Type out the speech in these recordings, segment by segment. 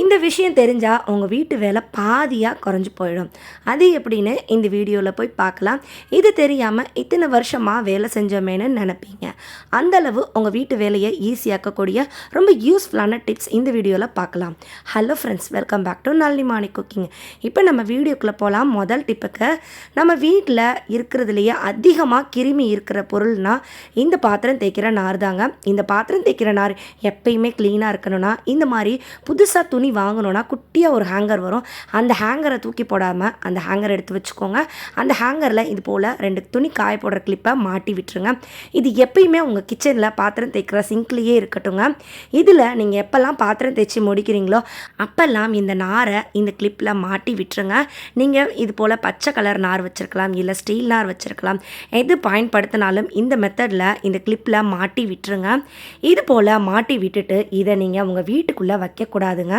இந்த விஷயம் தெரிஞ்சால் உங்கள் வீட்டு வேலை பாதியாக குறைஞ்சி போயிடும். அது எப்படின்னு இந்த வீடியோவில் போய் பார்க்கலாம். இது தெரியாமல் இத்தனை வருஷமாக வேலை செஞ்சோமேன்னு நினைப்பீங்க. அந்தளவு உங்கள் வீட்டு வேலையை ஈஸியாக்கக்கூடிய ரொம்ப யூஸ்ஃபுல்லான டிப்ஸ் இந்த வீடியோவில் பார்க்கலாம். Hello friends welcome back to Nalli Maani cooking இப்போ நம்ம வீடியோக்குள்ளே போகலாம் முதல் டிப்புக்கு நம்ம வீட்டில் இருக்கிறதுலையே அதிகமாக கிருமி இருக்கிற பொருள்னால் இந்த பாத்திரம் தேய்க்கிற நார் தாங்க. இந்த பாத்திரம் தேய்க்கிற நார் எப்பயுமே க்ளீனாக இருக்கணும்னா இந்த மாதிரி புதுசாக துணி துணி வாங்கணும்னா குட்டியாக ஒரு ஹேங்கர் வரும். அந்த ஹேங்கரை தூக்கி போடாமல் அந்த ஹேங்கர் எடுத்து வச்சுக்கோங்க. அந்த ஹேங்கரில் இது போல் ரெண்டு துணி காய போடுற கிளிப்பை மாட்டி விட்டுருங்க. இது எப்பயுமே உங்கள் கிச்சனில் பாத்திரம் தேய்க்கிற சிங்க்லேயே இருக்கட்டுங்க. இதில் நீங்கள் எப்போல்லாம் பாத்திரம் தேய்ச்சி முடிக்கிறீங்களோ அப்போல்லாம் இந்த நாரை இந்த கிளிப்பில் மாட்டி விட்டுருங்க. நீங்கள் இது போல் பச்சை கலர் நார் வச்சுருக்கலாம் இல்லை ஸ்டீல் நார் வச்சுருக்கலாம். எது பயன்படுத்தினாலும் இந்த மெத்தடில் இந்த கிளிப்பில் மாட்டி விட்டுருங்க. இது போல் மாட்டி விட்டுட்டு இதை நீங்கள் உங்கள் வீட்டுக்குள்ளே வைக்கக்கூடாதுங்க.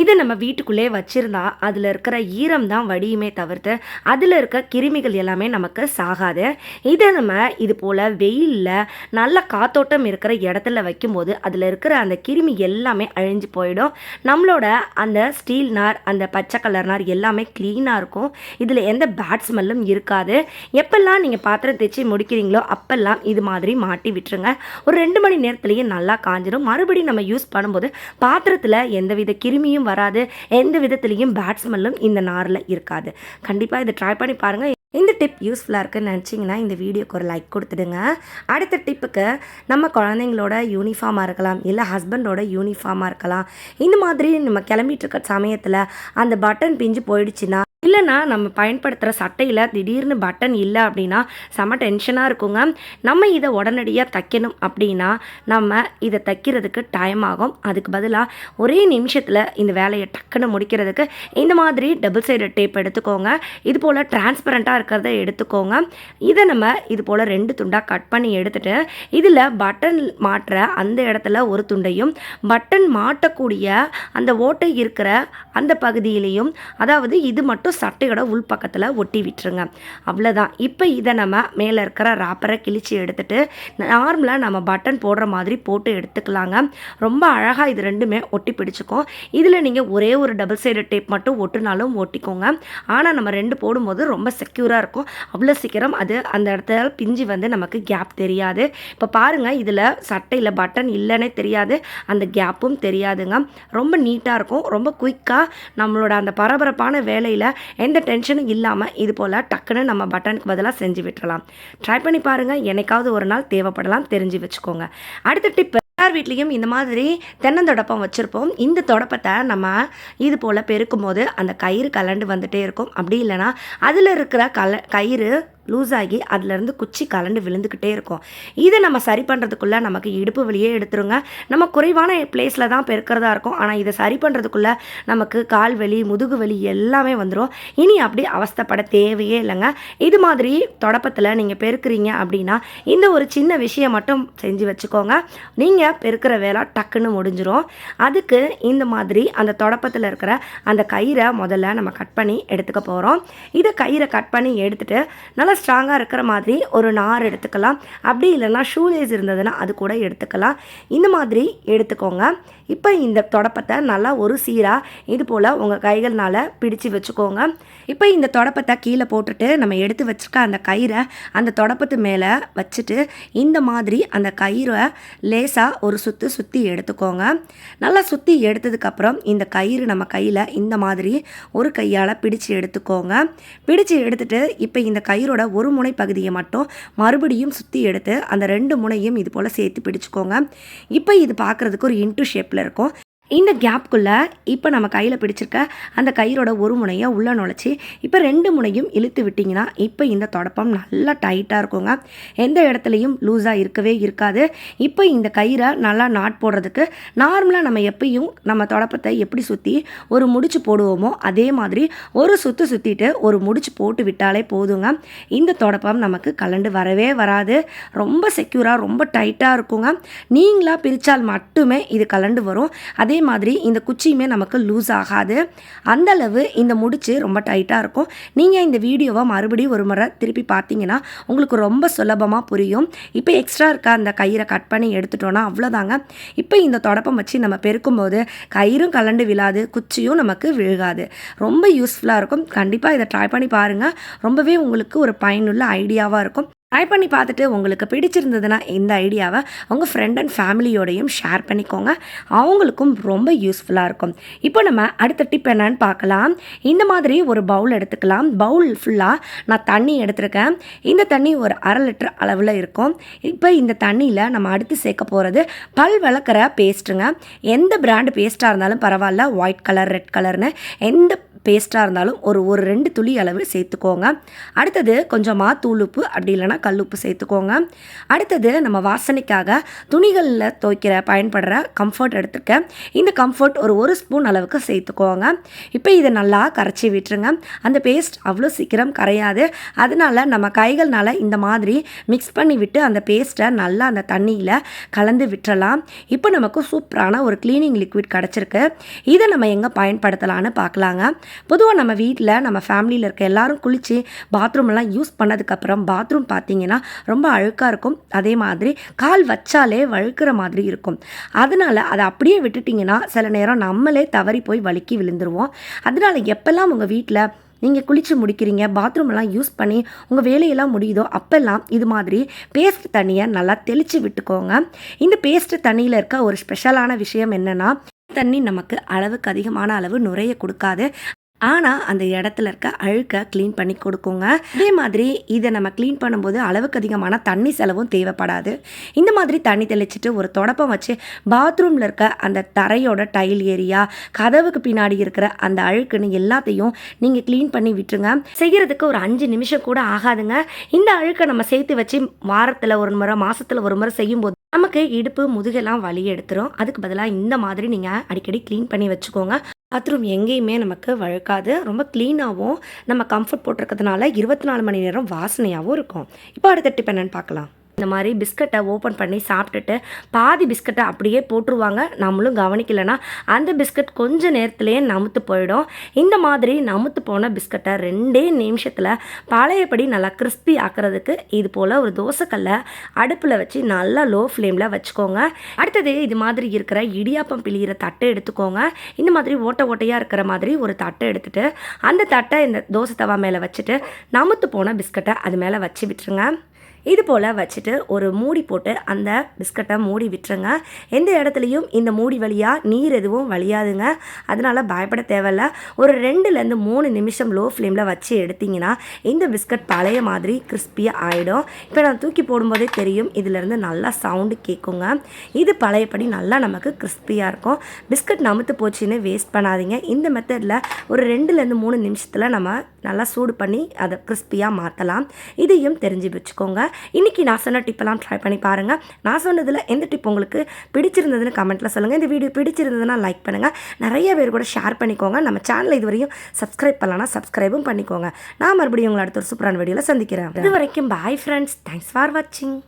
இது நம்ம வீட்டுக்குள்ளே வச்சுருந்தா அதில் இருக்கிற ஈரம் தான் வடியுமே தவிர்த்து அதில் இருக்க கிருமிகள் எல்லாமே நமக்கு சாகாது. இதை நம்ம இது போல் வெயிலில் நல்ல காத்தோட்டம் இருக்கிற இடத்துல வைக்கும்போது அதில் இருக்கிற அந்த கிருமி எல்லாமே அழிஞ்சு போயிடும். நம்மளோட அந்த ஸ்டீல் நார் அந்த பச்சை கலர் நார் எல்லாமே க்ளீனாக இருக்கும். இதில் எந்த பேட் ஸ்மெல்லும் இருக்காது. எப்பெல்லாம் நீங்கள் பாத்திரம் தேய்ச்சி முடிக்கிறீங்களோ அப்பெல்லாம் இது மாதிரி மாட்டி விட்டுருங்க. ஒரு ரெண்டு மணி நேரத்துலேயே நல்லா காஞ்சிடும் மறுபடியும் நம்ம யூஸ் பண்ணும்போது பாத்திரத்தில் எந்தவித கிருமியும் வராது. எந்த விதத்துலேயும் பேட் ஸ்மெல்லும் இந்த நாரில் இருக்காது. கண்டிப்பாக இதை ட்ரை பண்ணி பாருங்கள் இந்த டிப் யூஸ்ஃபுல்லாக இருக்குன்னு நினச்சிங்கன்னா இந்த வீடியோக்கு ஒரு லைக் கொடுத்துடுங்க. அடுத்த டிப்புக்கு நம்ம குழந்தைங்களோட யூனிஃபார்மாக இருக்கலாம் இல்லை ஹஸ்பண்டோட யூனிஃபார்மாக இருக்கலாம். இந்த மாதிரி நம்ம கிளம்பிட்டு இருக்க சமயத்தில் அந்த பட்டன் பிஞ்சு போயிடுச்சுன்னா இல்லைன்னா நம்ம பயன்படுத்துகிற சட்டையில் திடீர்னு பட்டன் இல்லை அப்படின்னா செம டென்ஷனாக இருக்குங்க. நம்ம இதை உடனடியாக தைக்கணும் அப்படின்னா நம்ம இதை தைக்கிறதுக்கு டைம் ஆகும். அதுக்கு பதிலாக ஒரே நிமிஷத்தில் இந்த வேலையை டக்குன்னு முடிக்கிறதுக்கு இந்த மாதிரி டபுள் சைடு டேப் எடுத்துக்கோங்க. இது போல் டிரான்ஸ்பரண்ட்டாக இருக்கிறத எடுத்துக்கோங்க. இதை நம்ம இது போல் ரெண்டு துண்டாக கட் பண்ணி எடுத்துட்டு இதில் பட்டன் மாட்டுற அந்த இடத்துல ஒரு துண்டையும் பட்டன் மாட்டக்கூடிய அந்த ஓட்டை இருக்கிற அந்த பகுதியிலையும் அதாவது இது மட்டும் சட்டையோட உள் பக்கத்தில் ஒட்டி விட்டுருங்க. அவ்வளோதான் இப்போ இதை நம்ம மேலே இருக்கிற ராப்பரை கிழிச்சு எடுத்துகிட்டு நார்மலாக நம்ம பட்டன் போடுற மாதிரி போட்டு எடுத்துக்கலாங்க. ரொம்ப அழகாக இது ரெண்டுமே ஒட்டி பிடிச்சிக்கும். இதில் நீங்கள் ஒரே ஒரு டபுள் சைடு டேப் மட்டும் ஒட்டுனாலும் ஒட்டிக்கோங்க. ஆனால் நம்ம ரெண்டு போடும்போது ரொம்ப செக்யூராக இருக்கும். அவ்வளோ சீக்கிரம் அது அந்த இடத்துல பிஞ்சு வந்து நமக்கு கேப் தெரியாது. இப்போ பாருங்கள் இதில் சட்டையில் பட்டன் இல்லைன்னே தெரியாது. அந்த கேப்பும் தெரியாதுங்க. ரொம்ப நீட்டாக இருக்கும். ரொம்ப குயிக்காக நம்மளோட அந்த பரபரப்பான வேலையில் எந்த டென்ஷனும் இல்லாமல் இது போல் டக்குன்னு நம்ம பட்டனுக்கு பதிலாக செஞ்சு விட்டுறலாம். ட்ரை பண்ணி பாருங்கள் என்னைக்காவது ஒரு நாள் தேவைப்படலாம் தெரிஞ்சு வச்சுக்கோங்க. அடுத்த டிப் எல்லார் வீட்லேயும் இந்த மாதிரி தென்னந்தொடப்பம் வச்சுருப்போம். இந்த தொடப்பத்தை நம்ம இது போல் பெருக்கும் போது அந்த கயிறு கலண்டு வந்துகிட்டே இருக்கும். அப்படி இல்லைன்னா அதில் இருக்கிற கல கயிறு லூஸ் ஆகி அதுலேருந்து குச்சி கலண்டு விழுந்துக்கிட்டே இருக்கும். இதை நம்ம சரி பண்ணுறதுக்குள்ளே நமக்கு இடுப்பு வலியே எடுத்துருங்க. நம்ம குறைவான பிளேஸில் தான் பெருக்கிறதா இருக்கும். ஆனால் இதை சரி பண்ணுறதுக்குள்ளே நமக்கு கால் வலி முதுகு வலி எல்லாமே வந்துடும் இனி அப்படி அவஸ்தைப்பட தேவையே இல்லைங்க. இது மாதிரி தொடப்பத்தில் நீங்கள் பெருக்கிறீங்க அப்படின்னா இந்த ஒரு சின்ன விஷயம் மட்டும் செஞ்சு வச்சுக்கோங்க. நீங்கள் பெருக்கிற வேலை டக்குன்னு முடிஞ்சிரும். அதுக்கு இந்த மாதிரி அந்த தொடப்பத்தில் இருக்கிற அந்த கயிறை முதல்ல நம்ம கட் பண்ணி எடுத்துக்க போகிறோம் இதை கயிறை கட் பண்ணி எடுத்துகிட்டு நல்லா நல்லா ஸ்ட்ராங்காக இருக்கிற மாதிரி ஒரு நார் எடுத்துக்கலாம். அப்படி இல்லைன்னா ஷூலேஸ் இருந்ததுன்னா அது கூட எடுத்துக்கலாம். இந்த மாதிரி எடுத்துக்கோங்க. இப்போ இந்த தொடப்பத்தை நல்லா ஒரு சீராக இது போல் உங்கள் கைகள்னால் பிடிச்சு வச்சுக்கோங்க. இப்போ இந்த தொடப்பத்தை கீழே போட்டுட்டு நம்ம எடுத்து வச்சுருக்க அந்த கயிறை அந்த தொடப்பத்து மேலே வச்சுட்டு இந்த மாதிரி அந்த கயிறை லேசாக ஒரு சுற்று சுற்றி எடுத்துக்கோங்க. நல்லா சுற்றி எடுத்ததுக்கப்புறம் இந்த கயிறு நம்ம கையில் இந்த மாதிரி ஒரு கையால் பிடிச்சு எடுத்துக்கோங்க. பிடிச்சு எடுத்துட்டு இப்போ இந்த கயிறோட ஒரு முனை பகுதியை மட்டும் மறுபடியும் சுற்றி எடுத்து அந்த ரெண்டு முனையும் இது போல் சேர்த்து பிடிச்சிக்கோங்க. இப்போ இது பார்க்குறதுக்கு ஒரு இன்ட்டு ஷேப்பில் இருக்கும். இந்த கேப்குள்ளே இப்போ நம்ம கையில் பிடிச்சிருக்க அந்த கயிறோட ஒரு முனையை உள்ளே நுழைச்சி இப்போ ரெண்டு முனையும் இழுத்து விட்டிங்கன்னா இப்போ இந்த தொடப்பம் நல்லா டைட்டாக இருக்குங்க. எந்த இடத்துலையும் லூஸாக இருக்கவே இருக்காது. இப்போ இந்த கயிறை நல்லா நாட் போடுறதுக்கு நார்மலாக நம்ம எப்பயும் நம்ம தொடப்பத்தை எப்படி சுற்றி ஒரு முடிச்சு போடுவோமோ அதே மாதிரி ஒரு சுற்று சுற்றிட்டு ஒரு முடிச்சு போட்டு விட்டாலே போதுங்க. இந்த தொடப்பம் நமக்கு கலண்டு வரவே வராது. ரொம்ப செக்யூராக ரொம்ப டைட்டாக இருக்குங்க. நீங்களாக பிரித்தால் மட்டுமே இது கலண்டு வரும். அதே மாதிரி இந்த குச்சியுமே நமக்கு லூஸ் ஆகாது. அந்த அளவு இந்த முடிச்சு ரொம்ப டைட்டாக இருக்கும். நீங்கள் இந்த வீடியோவை மறுபடியும் ஒரு முறை திருப்பி பார்த்தீங்கன்னா உங்களுக்கு ரொம்ப சுலபமாக புரியும். இப்போ எக்ஸ்ட்ரா இருக்க அந்த கயிறை கட் பண்ணி எடுத்துட்டோன்னா அவ்வளோதாங்க இப்போ இந்த தொடப்பம் வச்சு நம்ம பெருக்கும்போது கயிறும் கலண்டு விழாது குச்சியும் நமக்கு விழுகாது. ரொம்ப யூஸ்ஃபுல்லாக இருக்கும். கண்டிப்பாக இதை ட்ரை பண்ணி பாருங்கள் ரொம்பவே உங்களுக்கு ஒரு பயனுள்ள ஐடியாவாக இருக்கும். ட்ரை பண்ணி பார்த்துட்டு உங்களுக்கு பிடிச்சிருந்ததுன்னா இந்த ஐடியாவை உங்கள் ஃப்ரெண்ட் அண்ட் ஃபேமிலியோடையும் ஷேர் பண்ணிக்கோங்க. அவங்களுக்கும் ரொம்ப யூஸ்ஃபுல்லாக இருக்கும். இப்போ நம்ம அடுத்த டிப் என்னன்னு பார்க்கலாம். இந்த மாதிரி ஒரு பவுல் எடுத்துக்கலாம். பவுல் ஃபுல்லாக நான் தண்ணி எடுத்திருக்கேன். இந்த தண்ணி ஒரு அரை லிட்டர் அளவில் இருக்கும். இப்போ இந்த தண்ணியில் நம்ம அடுத்து சேர்க்க போகிறது பல் விளக்குற பேஸ்ட்டுங்க எந்த பிராண்டு பேஸ்ட்டாக இருந்தாலும் பரவாயில்ல. ஒயிட் கலர் ரெட் கலர்னு எந்த பேஸ்ட்டாக இருந்தாலும் ஒரு ஒரு ரெண்டு துளி அளவு சேர்த்துக்கோங்க. அடுத்தது கொஞ்சமாக தூளுப்பு அப்படி இல்லைன்னா கல்லுப்பு சேர்த்துக்கோங்க. அடுத்தது நம்ம வாசனைக்காக துணிகளில் துவைக்கிற பயன்படுற கம்ஃபர்ட் எடுத்துருக்கேன் இந்த கம்ஃபர்ட் ஒரு ஒரு ஸ்பூன் அளவுக்கு சேர்த்துக்கோங்க. இப்போ இதை நல்லா கரைச்சி விட்டுருங்க. அந்த பேஸ்ட் அவ்வளோ சீக்கிரம் கரையாது. அதனால நம்ம கைகள்னால் இந்த மாதிரி மிக்ஸ் பண்ணி விட்டு அந்த பேஸ்ட்டை நல்லா அந்த தண்ணியில் கலந்து விட்டுறலாம். இப்போ நமக்கு சூப்பரான ஒரு க்ளீனிங் லிக்விட் கிடச்சிருக்கு. இதை நம்ம எங்கே பயன்படுத்தலான்னு பார்க்கலாங்க பொதுவாக நம்ம வீட்டில் நம்ம ஃபேமிலியில் இருக்க எல்லாரும் குளித்து பாத்ரூம்லாம் யூஸ் பண்ணதுக்கப்புறம் பாத்ரூம் பார்த்தீங்கன்னா ரொம்ப அழுக்காக இருக்கும். அதே மாதிரி கால் வச்சாலே வழுக்கிற மாதிரி இருக்கும். அதனால் அதை அப்படியே விட்டுட்டிங்கன்னா சில நேரம் நம்மளே தவறி போய் வழுக்கி விழுந்துருவோம். அதனால் எப்போல்லாம் உங்கள் வீட்டில் நீங்கள் குளித்து முடிக்கிறீங்க பாத்ரூம் எல்லாம் யூஸ் பண்ணி உங்கள் வேலையெல்லாம் முடியுதோ அப்போல்லாம் இது மாதிரி பேஸ்ட் தண்ணியை நல்லா தெளித்து விட்டுக்கோங்க. இந்த பேஸ்ட் தண்ணியில் இருக்க ஒரு ஸ்பெஷலான விஷயம் என்னென்னா தண்ணி நமக்கு அளவுக்கு அதிகமான அளவு நுரைய கொடுக்காது. ஆனால் அந்த இடத்துல இருக்க அழுக்கை க்ளீன் பண்ணி கொடுக்குங்க. அதே மாதிரி இதை நம்ம க்ளீன் பண்ணும்போது அளவுக்கு அதிகமான தண்ணி செலவும் தேவைப்படாது. இந்த மாதிரி தண்ணி தெளிச்சிட்டு ஒரு தொடப்பம் வச்சு பாத்ரூமில் இருக்க அந்த தரையோட டைல் ஏரியா கதவுக்கு பின்னாடி இருக்கிற அந்த அழுக்குன்னு எல்லாத்தையும் நீங்கள் க்ளீன் பண்ணி விட்டுருங்க. செய்கிறதுக்கு ஒரு அஞ்சு நிமிஷம் கூட ஆகாதுங்க. இந்த அழுக்கை நம்ம சேர்த்து வச்சு வாரத்தில் ஒரு முறை மாதத்தில் ஒரு முறை செய்யும்போது நமக்கு இடுப்பு முதுகெல்லாம் வலி எடுத்துரும். அதுக்கு பதிலாக இந்த மாதிரி நீங்கள் அடிக்கடி க்ளீன் பண்ணி வச்சுக்கோங்க. பாத்ரூம் எங்கேயுமே நமக்கு வழுக்காது. ரொம்ப க்ளீனாகவும் நம்ம கம்ஃபர்ட் போட்டிருக்கிறதுனால இருபத்தி நாலு மணி நேரம் வாசனையாகவும் இருக்கும். இப்போ அடுத்த டிப் என்னென்னு பார்க்கலாம். இந்த மாதிரி பிஸ்கட்டை ஓப்பன் பண்ணி சாப்பிட்டுட்டு பாதி பிஸ்கட்டை அப்படியே போட்டுருவாங்க. நம்மளும் கவனிக்கலைன்னா அந்த பிஸ்கட் கொஞ்ச நேரத்துலேயே நமுத்து போயிடும். இந்த மாதிரி நமுத்து போன பிஸ்கட்டை ரெண்டே நிமிஷத்தில் பழையபடி நல்லா கிறிஸ்பி ஆக்கிறதுக்கு இது போல் ஒரு தோசைக்கல்லை அடுப்பில் வச்சு நல்லா லோ ஃப்ளேமில் வச்சுக்கோங்க. அடுத்தது இது மாதிரி இருக்கிற இடியாப்பம் பிழிகிற தட்டை எடுத்துக்கோங்க. இந்த மாதிரி ஓட்டை ஓட்டையாக இருக்கிற மாதிரி ஒரு தட்டை எடுத்துட்டு அந்த தட்டை இந்த தோசை தவா மேலே வச்சுட்டு நமுத்து போன பிஸ்கட்டை அது மேலே வச்சு விட்டுருங்க. இது போல் வச்சுட்டு ஒரு மூடி போட்டு அந்த பிஸ்கட்டை மூடி விட்டுருங்க. எந்த இடத்துலையும் இந்த மூடி வழியாக நீர் எதுவும் வழியாதுங்க. அதனால் பயப்பட தேவையில்ல. ஒரு ரெண்டுலேருந்து மூணு நிமிஷம் லோ ஃப்ளேமில் வச்சு எடுத்திங்கன்னா இந்த பிஸ்கட் பழைய மாதிரி கிறிஸ்பியாக ஆகிடும் இப்போ நான் தூக்கி போடும்போதே தெரியும் இதிலேருந்து நல்லா சவுண்டு கேட்குங்க இது பழையபடி நல்லா நமக்கு கிறிஸ்பியாக இருக்கும். பிஸ்கட் நமுத்து போச்சுன்னு வேஸ்ட் பண்ணாதீங்க. இந்த மெத்தடில் ஒரு ரெண்டுலேருந்து மூணு நிமிஷத்தில் நம்ம நல்லா சூடு பண்ணி அதை கிறிஸ்பியாக மாற்றலாம் இதையும் தெரிஞ்சு வச்சுக்கோங்க. இன்றைக்கி நான் சொன்ன டிப்பெல்லாம் ட்ரை பண்ணி பாருங்கள் நான் சொன்னதில் எந்த டிப் உங்களுக்கு பிடிச்சிருந்ததுன்னு கமெண்ட்டில் சொல்லுங்கள் இந்த வீடியோ பிடிச்சிருந்ததுன்னா லைக் பண்ணுங்கள் நிறைய பேர் கூட ஷேர் பண்ணிக்கோங்க. நம்ம சேனலை இதுவரையும் சப்ஸ்கிரைப் பண்ணலாம்னா சப்ஸ்கிரைபும் பண்ணிக்கோங்க. நான் மறுபடியும் உங்களை அடுத்த ஒரு சூப்பரான வீடியோவில் சந்திக்கிறேன். இது வரைக்கும் பாய் ஃப்ரெண்ட்ஸ் தேங்க்ஸ் ஃபார் வாட்சிங்